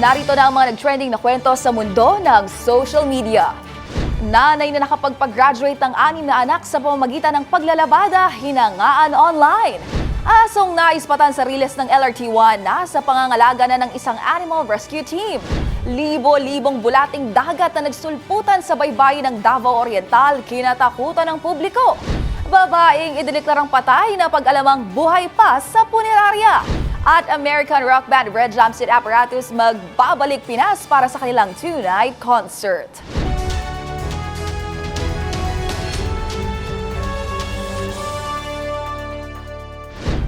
Narito na ang mga nag-trending na kwento sa mundo ng social media. Nanay na nakapagpag-graduate ng anim na anak sa pamamagitan ng paglalabada, hinangaan online. Asong naispatan sa riles ng LRT1 na sa pangangalaga na ng isang animal rescue team. Libo-libong bulating dagat na nagsulputan sa baybayin ng Davao Oriental kinatakutan ng publiko. Babaeng idineklarang patay na pag-alamang buhay pa sa punerarya. At American rock band Red Jumpsuit Apparatus magbabalik Pinas para sa kanilang two-night concert.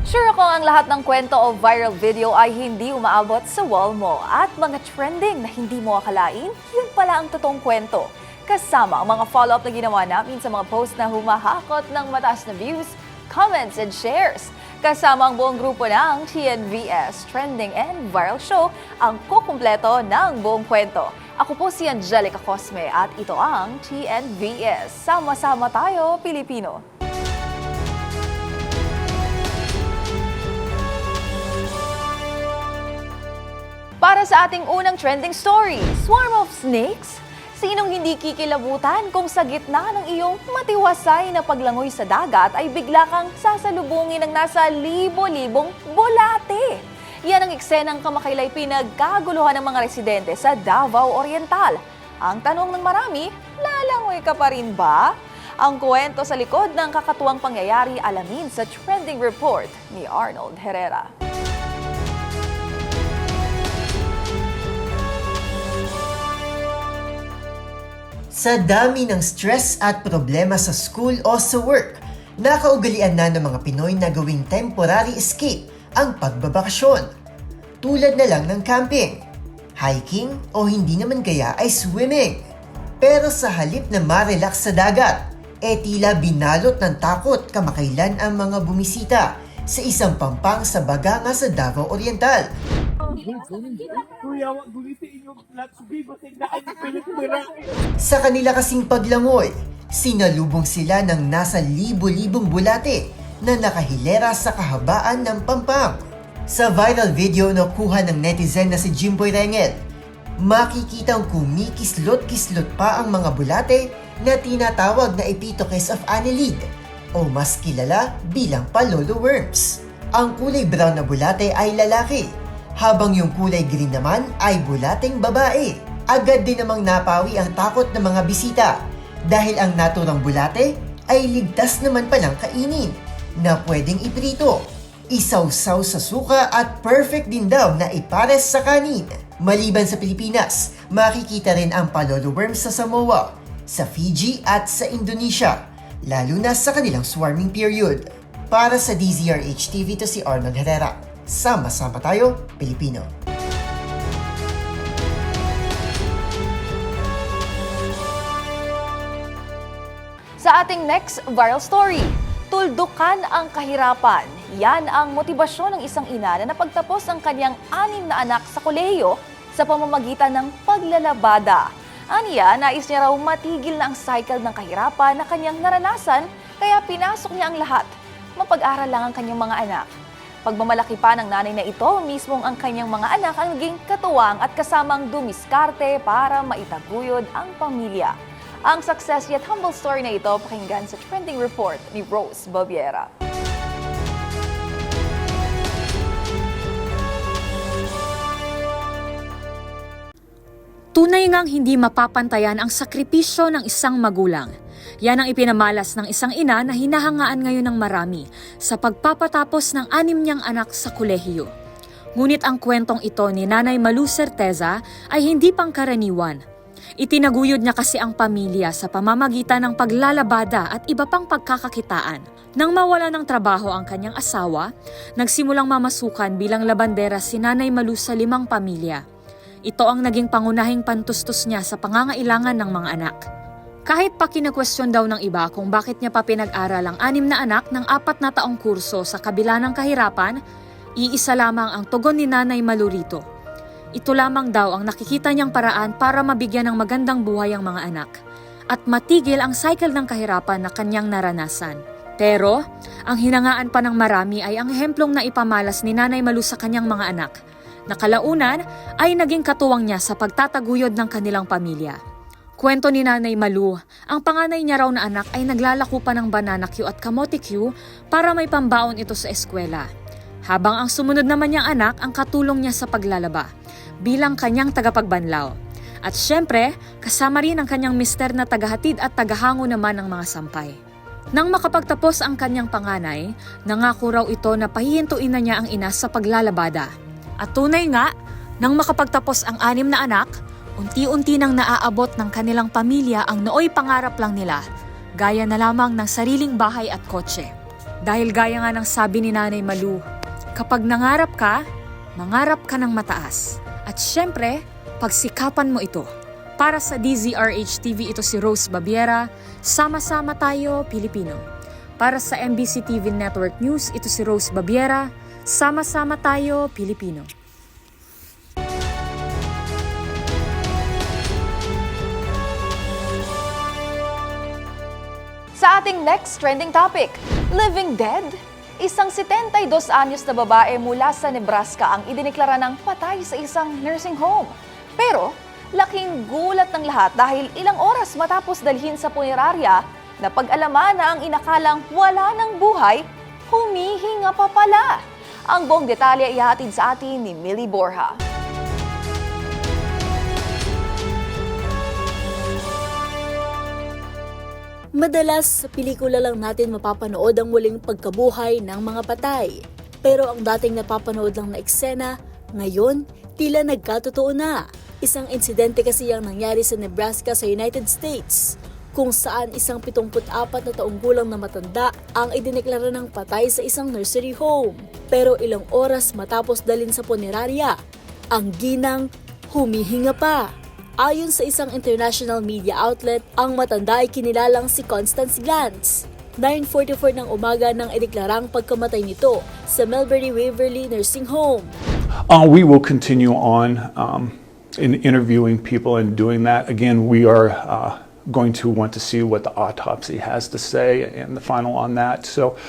Sure ako ang lahat ng kwento o viral video ay hindi umaabot sa wall mo at mga trending na hindi mo akalain, yun pala ang totoong kwento. Kasama ang mga follow-up na ginawa namin sa mga post na humahakot ng mataas na views, comments, and shares. Kasama ang buong grupo ng TNVS Trending and Viral Show ang kukumpleto ng buong kwento. Ako po si Angelica Cosme at ito ang TNVS. Sama-sama tayo, Pilipino. Para sa ating unang trending story, Swarm of Snakes? Sinong hindi kikilabutan kung sa gitna ng iyong matiwasay na paglangoy sa dagat ay bigla kang sasalubungin ng nasa libo-libong bulate? Yan ang eksenang kamakailay pinagkaguluhan ng mga residente sa Davao Oriental. Ang tanong ng marami, lalangoy ka pa rin ba? Ang kwento sa likod ng kakatuwang pangyayari alamin sa trending report ni Arnold Herrera. Sa dami ng stress at problema sa school o sa work, nakaugalian na ng mga Pinoy na gawing temporary escape ang pagbabakasyon. Tulad na lang ng camping, hiking o hindi naman kaya ay swimming. Pero sa halip na marelax sa dagat, e tila binalot ng takot kamakailan ang mga bumisita sa isang pampang sa Baganga sa Davao Oriental. Kuya, wag gulitin yung lahat na kayo Pilipina. Sa kanila kasing paglangoy, sinalubong sila ng nasa libo-libong bulate na nakahilera sa kahabaan ng pampang. Sa viral video na kuha ng netizen na si Jimboy Rengel, makikitang kumikislot-kislot pa ang mga bulate na tinatawag na Epitokes of Annelid o mas kilala bilang Palolo Worms. Ang kulay brown na bulate ay lalaki, habang yung kulay green naman ay bulating babae. Agad din namang napawi ang takot ng mga bisita dahil ang naturang bulate ay ligtas naman palang kainin na pwedeng iprito, isawsaw sa suka at perfect din daw na ipares sa kanin. Maliban sa Pilipinas, makikita rin ang palolo worms sa Samoa, sa Fiji at sa Indonesia, lalo na sa kanilang swarming period. Para sa DZRH TV to si Arnold Herrera. Sama-sama tayo, Pilipino. Sa ating next viral story, tuldukan ang kahirapan. Yan ang motibasyon ng isang ina na napagtapos ang kanyang anim na anak sa kolehiyo sa pamamagitan ng paglalabada. Aniya, nais niya raw matigil na ang cycle ng kahirapan na kanyang naranasan kaya pinasok niya ang lahat. Mapag-aral lang ang kanyang mga anak. Pagmamalaki pa ng nanay na ito, mismong ang kanyang mga anak ang naging katuwang at kasamang dumiskarte para maitaguyod ang pamilya. Ang success yet humble story na ito pakinggan sa trending report ni Rose Babiera. Tunay ngang hindi mapapantayan ang sakripisyo ng isang magulang. Yan ang ipinamalas ng isang ina na hinahangaan ngayon ng marami sa pagpapatapos ng anim niyang anak sa kolehiyo. Ngunit ang kwentong ito ni Nanay Malu Certeza ay hindi pangkaraniwan. Itinaguyod niya kasi ang pamilya sa pamamagitan ng paglalabada at iba pang pagkakakitaan. Nang mawala ng trabaho ang kanyang asawa, nagsimulang mamasukan bilang labandera si Nanay Malu sa limang pamilya. Ito ang naging pangunahing pantustos niya sa pangangailangan ng mga anak. Kahit pa kinakwestiyon daw ng iba kung bakit niya pa pinag-aral ang anim na anak ng apat na taong kurso sa kabila ng kahirapan, iisa lamang ang tugon ni Nanay Malurito. Ito lamang daw ang nakikita niyang paraan para mabigyan ng magandang buhay ang mga anak at matigil ang cycle ng kahirapan na kanyang naranasan. Pero, ang hinangaan pa ng marami ay ang ehemplong na ipamalas ni Nanay Malu sa kanyang mga anak Nakalaunan ay naging katuwang niya sa pagtataguyod ng kanilang pamilya. Kwento ni Nanay Malu, ang panganay niya raw na anak ay naglalako pa ng banana Q at kamote Q para may pambaon ito sa eskwela. Habang ang sumunod naman niyang anak ang katulong niya sa paglalaba bilang kanyang tagapagbanlaw. At syempre, kasama rin ang kanyang mister na tagahatid at tagahango naman ng mga sampay. Nang makapagtapos ang kanyang panganay, nangako raw ito na pahihintuin na niya ang ina sa paglalabada. At tunay nga, nang makapagtapos ang anim na anak, unti-unti nang naaabot ng kanilang pamilya ang nooy pangarap lang nila, gaya na lamang ng sariling bahay at kotse. Dahil gaya nga ng sabi ni Nanay Malu, kapag nangarap ka, mangarap ka ng mataas. At syempre, pagsikapan mo ito. Para sa DZRH TV, ito si Rose Babiera. Sama-sama tayo, Pilipino. Para sa MBC TV Network News, ito si Rose Babiera. Sama-sama tayo, Pilipino. Sa ating next trending topic, Living Dead? Isang 72 anyos na babae mula sa Nebraska ang idineklara ng patay sa isang nursing home. Pero, laking gulat ng lahat dahil ilang oras matapos dalhin sa punerarya, napag-alaman na ang inakalang wala ng buhay, humihinga pa pala. Ang buong detalye ihatid sa atin ni Millie Borja. Madalas sa pelikula lang natin mapapanood ang muling pagkabuhay ng mga patay. Pero ang dating napapanood lang na eksena, ngayon tila nagkatotoo na. Isang insidente kasi ang nangyari sa Nebraska sa United States kung saan isang 74 na taong gulang na matanda ang idineklara ng patay sa isang nursery home. Pero ilang oras matapos dalin sa punerarya, ang ginang humihinga pa. Ayon sa isang international media outlet, ang matanda ay kinilalang si Constance Glantz. 9.44 ng umaga nang ideklarang pagkamatay nito sa Melbury Waverly Nursing Home. Uh, we will continue on um, in interviewing people and doing that. Again, we are uh, going to want to see what the autopsy has to say and the final on that. So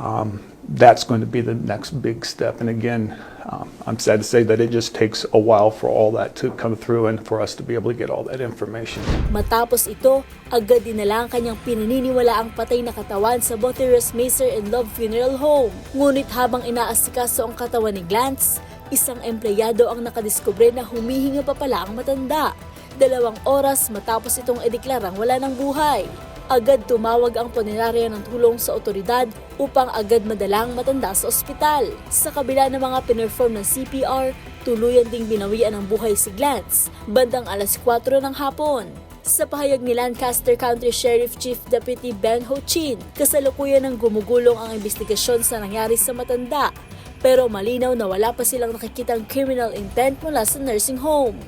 um, that's going to be the next big step. And again, um, I'm sad to say that it just takes a while for all that to come through and for us to be able to get all that information. Matapos ito, agad dinala ang kanyang pinaniniwala ang patay na katawan sa Botheres Macer and Love Funeral Home. Ngunit habang inaasikaso ang katawan ni Glantz, isang empleyado ang nakadiskubre na humihinga pa pala ang matanda. Dalawang oras matapos itong ideklarang wala ng buhay. Agad tumawag ang punerarya ng tulong sa otoridad upang agad madalang matanda sa ospital. Sa kabila ng mga pinerform ng CPR, tuluyan ding binawian ng buhay si Glantz, bandang alas 4 ng hapon. Sa pahayag ni Lancaster County Sheriff Chief Deputy Ben Ho Chin, kasalukuyan ng gumugulong ang investigasyon sa nangyari sa matanda, pero malinaw na wala pa silang nakikitang criminal intent mula sa nursing home.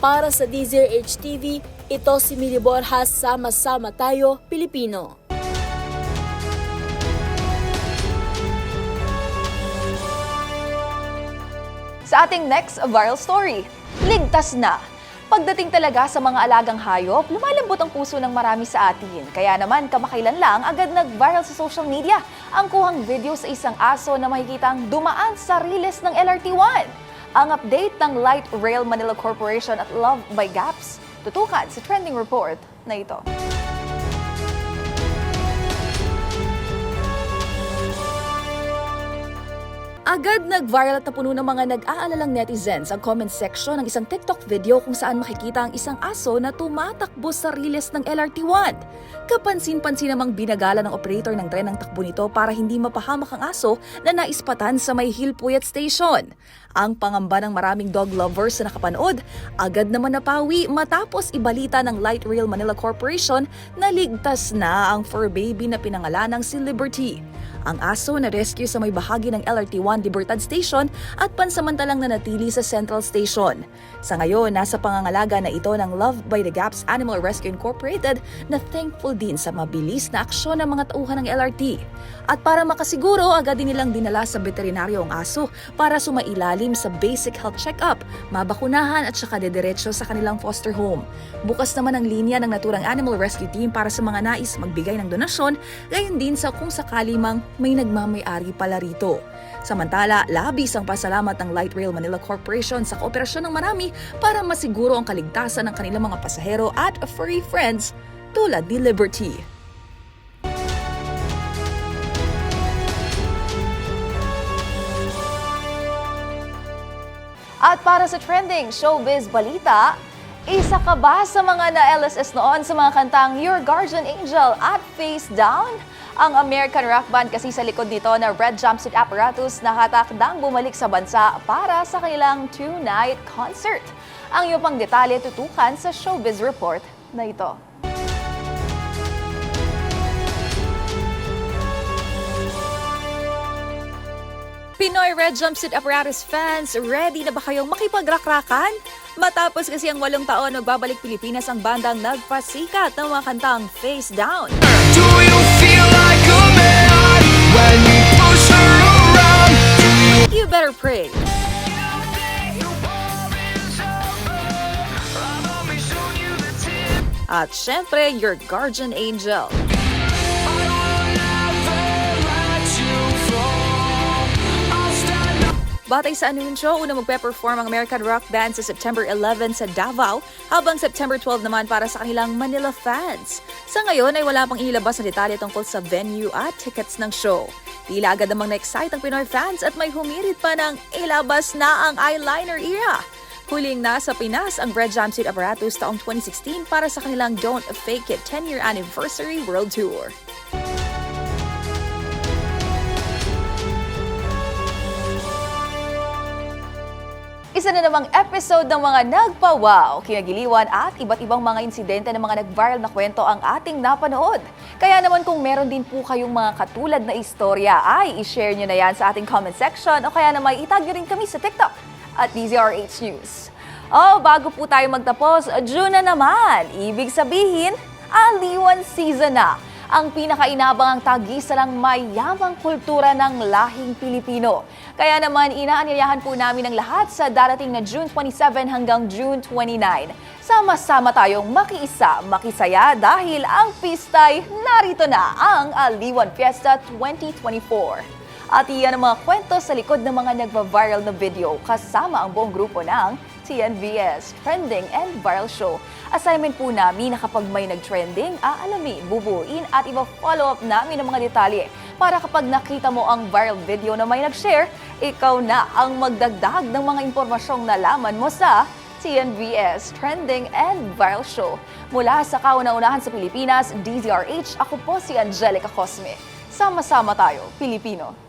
Para sa DZRH TV, ito si Mili Borjas, Sama-sama Tayo, Pilipino. Sa ating next viral story, ligtas na. Pagdating talaga sa mga alagang hayop, lumalambot ang puso ng marami sa atin. Kaya naman, kamakailan lang, agad nag-viral sa social media ang kuhang video sa isang aso na makikitang dumaan sa riles ng LRT-1. Ang update ng Light Rail Manila Corporation at Love by Gaps, tutukan sa trending report na ito. Agad nag-viral at napuno ng mga nag-aalalang netizens ang comment section ng isang TikTok video kung saan makikita ang isang aso na tumatakbo sa riles ng LRT1. Kapansin-pansin namang binagala ng operator ng tren ang takbo nito para hindi mapahamak ang aso na naispatan sa may Hilpuyat Station. Ang pangamba ng maraming dog lovers na nakapanood, agad naman napawi matapos ibalita ng Light Rail Manila Corporation na ligtas na ang fur baby na pinangalanang si Liberty. Ang aso na rescue sa may bahagi ng LRT1 Libertad Station at pansamantalang nanatili sa Central Station. Sa ngayon, nasa pangangalaga na ito ng Love by the Gaps Animal Rescue Incorporated na thankful din sa mabilis na aksyon ng mga tauhan ng LRT. At para makasiguro, agad din nilang dinala sa veterinaryo ang aso para sumailalim sa basic health check-up, mabakunahan at saka dediretso sa kanilang foster home. Bukas naman ang linya ng naturang animal rescue team para sa mga nais magbigay ng donasyon, gayon din sa kung sakali mang may nagmamayari pala rito. Samantala, labis ang pasalamat ng Light Rail Manila Corporation sa kooperasyon ng marami para masiguro ang kaligtasan ng kanilang mga pasahero at furry friends tulad ni Liberty. At para sa trending showbiz balita, isa ka ba sa mga na-LSS noon sa mga kantang Your Guardian Angel at Face Down? Ang American rock band kasi sa likod nito na Red Jumpsuit Apparatus nakatakdang bumalik sa bansa para sa kanilang two-night concert. Ang iyong pang detalye tutukan sa showbiz report na ito. Pinoy Red Jumpsuit Apparatus fans, ready na ba kayong makipagrakrakan? Matapos kasi ang walong taon, magbabalik Pilipinas ang bandang nagpasikat ng mga kantang Face Down. Do you feel like a man when you push her around? You Better Pray. At syempre, Your Guardian Angel. Batay sa anunsyo, una magpe-perform ang American rock band sa September 11 sa Davao, habang September 12 naman para sa kanilang Manila fans. Sa ngayon ay wala pang inilabas na detalye tungkol sa venue at tickets ng show. Tila agad namang na-excite ang Pinoy fans at may humirit pa ng ilabas na ang eyeliner era. Huling nasa Pinas ang Red Jumpsuit Apparatus taong 2016 para sa kanilang Don't Fake It 10-year anniversary world tour. Isa na namang episode ng mga nagpa-wow, kinagiliwan at iba't ibang mga insidente ng mga nag-viral na kwento ang ating napanood. Kaya naman kung meron din po kayong mga katulad na istorya, ay i-share nyo na yan sa ating comment section o kaya naman itag nyo rin kami sa TikTok at DZRH News. Oh, bago po tayo magtapos, June na naman. Ibig sabihin, Aliwan season na ang pinakainabangang tagisa ng mayamang kultura ng lahing Pilipino. Kaya naman inaanyayahan po namin ang lahat sa darating na June 27 hanggang June 29. Sama-sama tayong makiisa, makisaya dahil ang pistay narito na ang Aliwan Fiesta 2024. At iyan ang mga kwento sa likod ng mga nagva-viral na video kasama ang buong grupo ng TNVS Trending and Viral Show. Assignment po namin na kapag may nag-trending, aalamin, bubuin at iba-follow up namin ang mga detalye para kapag nakita mo ang viral video na may nag-share, ikaw na ang magdagdag ng mga impormasyong nalaman mo sa TNVS Trending and Viral Show. Mula sa kauna-unahan sa Pilipinas, DZRH, ako po si Angelica Cosme. Sama-sama tayo, Pilipino.